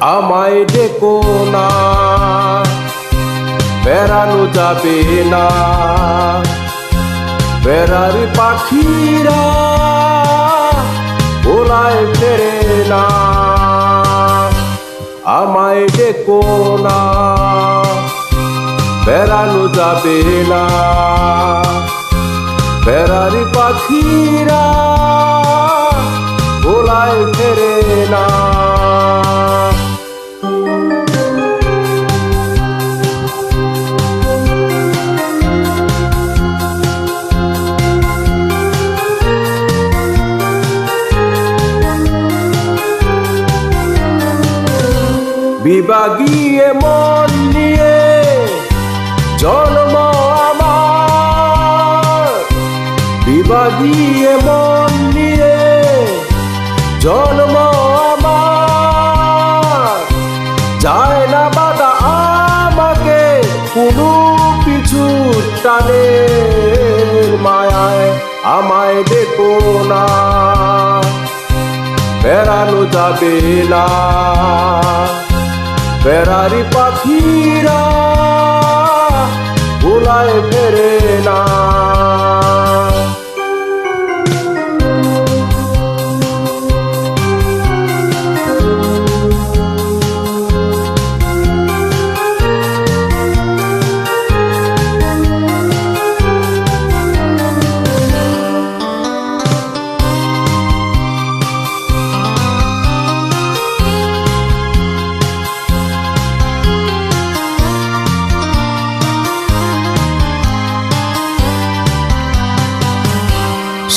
আমায় ডেকো না, বেড়ানো যাবে না। বেড়ার পাখিরা ওলায় ফেরে না। আমায় ডেকো না, বেড়ানো যাবে না। বেড়ার পাখিরা ওলায় ফেরে না। বিভাগীয় মন নিয়ে জন্ম আমার। বিভাগীয় মন নিয়ে জন্ম আমার। যায় না বাধা আমাকে, কোনো পিছু টানে মায়ায় আমায় দেখো না। বেড়ানো যাবে না। বেড়ারি পাখিরা ভুলায় ফেরে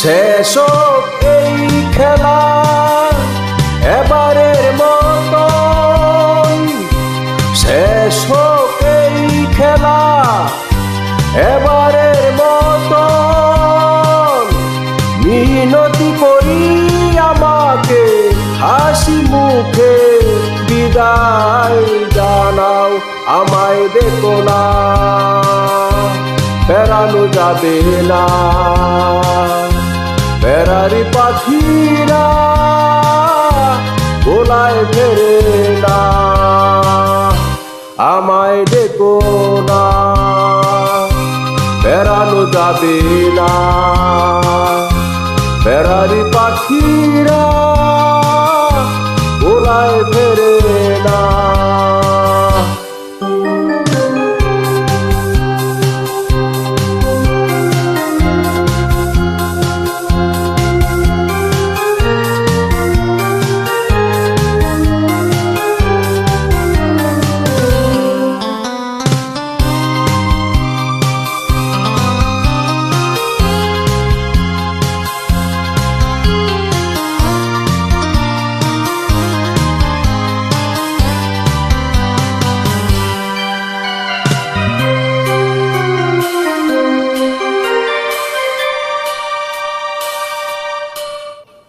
শেষ এই খেলা, এবারের মতো শেষ এই খেলা, এবারের মতো মিনতি করি আমাকে, হাসি মুখে বিদায় জানাও, আমায় দেখো না বেড়ানো যাবে না। আমায় ডেকো না। বেড়ানো যাবে না। বেড়ারি পাখিরা ওলায় ফেরে না।